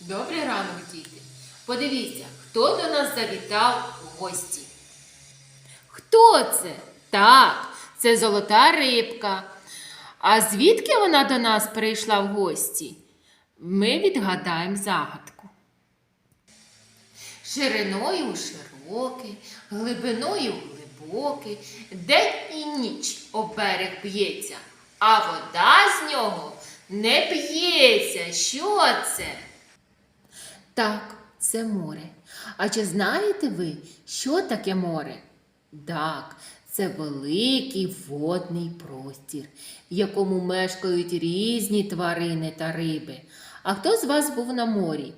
Добрий ранок, діти. Подивіться, хто до нас завітав в гості. Хто це? Так, це золота рибка. А звідки вона до нас прийшла в гості? Ми відгадаємо загадку. Шириною широкий, глибиною глибокий, день і ніч об берег б'ється, а вода з нього не п'ється. Що це? Так, це море. А чи знаєте ви, що таке море? Так, це великий водний простір, в якому мешкають різні тварини та риби. А хто з вас був на морі?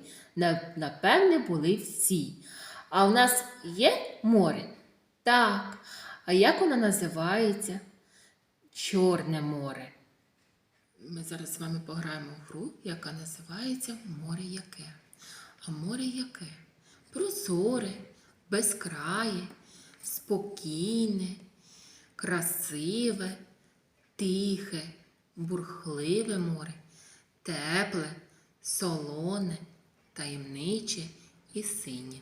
Напевне, були всі. А у нас є море? Так. А як воно називається? Чорне море. Ми зараз з вами пограємо в гру, яка називається Море яке. А море яке? Прозоре, безкрає, спокійне, красиве, тихе, бурхливе море, тепле, солоне, таємниче і синє.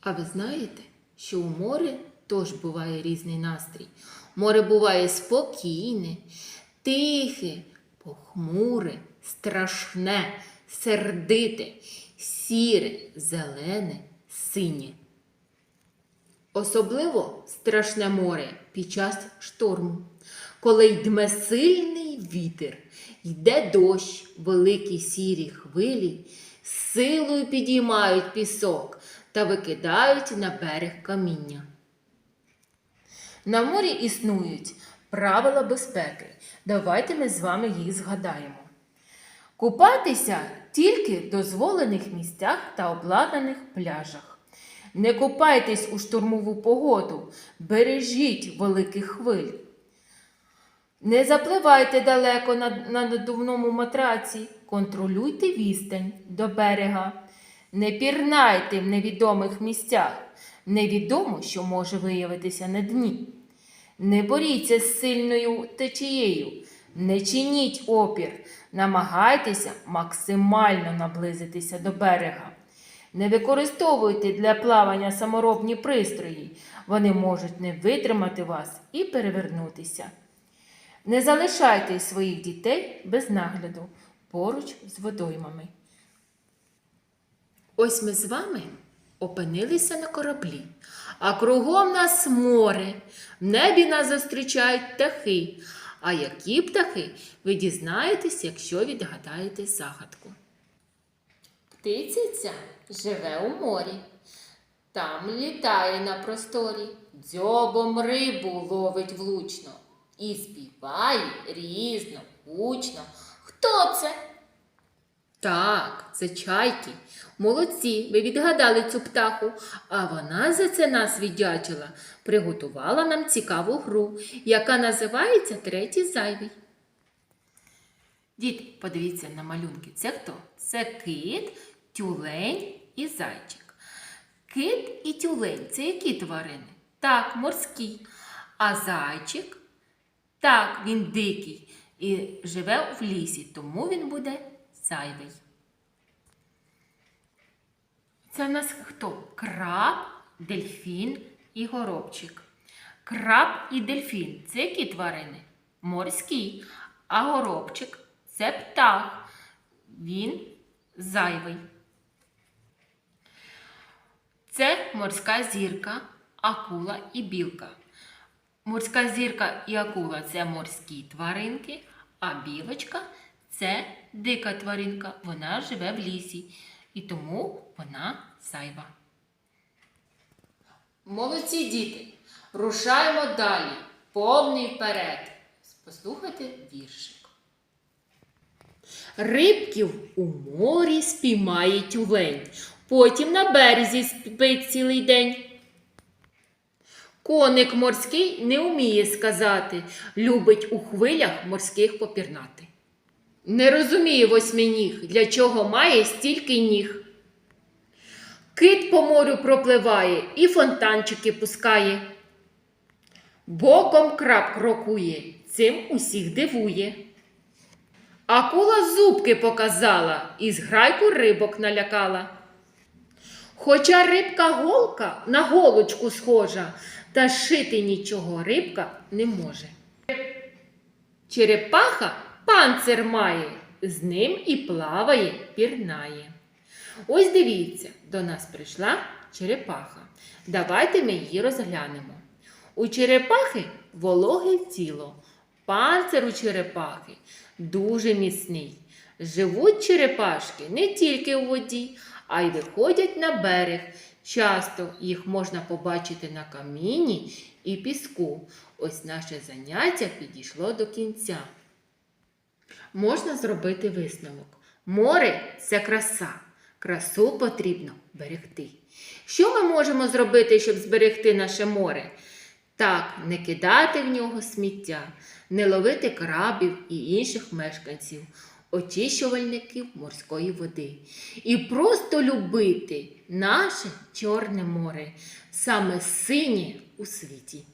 А ви знаєте, що у морі теж буває різний настрій. Море буває спокійне, тихе, похмуре, страшне, сердите, сіре, зелене, синє. Особливо страшне море під час шторму, коли йдме сильний вітер, йде дощ, великі сірі хвилі, силою підіймають пісок та викидають на берег каміння. На морі існують правила безпеки. Давайте ми з вами їх згадаємо. Купатися тільки в дозволених місцях та обладнаних пляжах. Не купайтесь у штурмову погоду, бережіть великих хвиль. Не запливайте далеко на, на надувному матраці, контролюйте відстань до берега. Не пірнайте в невідомих місцях. Невідомо, що може виявитися на дні. Не боріться з сильною течією, не чиніть опір, намагайтеся максимально наблизитися до берега. Не використовуйте для плавання саморобні пристрої, вони можуть не витримати вас і перевернутися. Не залишайте своїх дітей без нагляду поруч з водоймами. Ось ми з вами опинилися на кораблі, а кругом нас море. В небі нас зустрічають птахи. А які птахи ви дізнаєтесь, якщо відгадаєте загадку. Птиця ця живе у морі. Там літає на просторі, дзьобом рибу ловить влучно і співає різно, гучно. Хто це? Так, це чайки. Молодці, ви відгадали цю птаху, а вона за це нас віддячила, приготувала нам цікаву гру, яка називається Третій зайвий. Діти, подивіться на малюнки. Це хто? Це кит, тюлень і зайчик. Кит і тюлень це які тварини? Так, морські. А зайчик? Так, він дикий і живе в лісі, тому він буде зайвий. Це в нас хто? Краб, дельфін і горобчик. Краб і дельфін це які тварини? Морські. А горобчик це птах. Він зайвий. Це морська зірка, акула і білка. Морська зірка і акула це морські тваринки, а білочка це дика тваринка. Вона живе в лісі і тому вона зайва. Молодці діти! Рушаємо далі, повний вперед. Послухайте віршик. Рибків у морі спіймає тюлень, потім на березі спить цілий день. Коник морський не вміє сказати, любить у хвилях морських попірнати. Не розуміє восьминіг, для чого має стільки ніг. Кит по морю пропливає і фонтанчики пускає. Боком краб крокує, цим усіх дивує. Акула зубки показала і з грайку рибок налякала. Хоча рибка голка на голочку схожа, та шити нічого рибка не може. Черепаха панцир має, з ним і плаває, пірнає. Ось дивіться, до нас прийшла черепаха. Давайте ми її розглянемо. У черепахи вологе тіло, панцир у черепахи дуже міцний. Живуть черепашки не тільки у воді, а й виходять на берег. Часто їх можна побачити на камінні і піску. Ось наше заняття підійшло до кінця. Можна зробити висновок. Море це краса. Красу потрібно берегти. Що ми можемо зробити, щоб зберегти наше море? Так, не кидати в нього сміття, не ловити крабів і інших мешканців, очищувальників морської води. І просто любити наше Чорне море, саме синє у світі.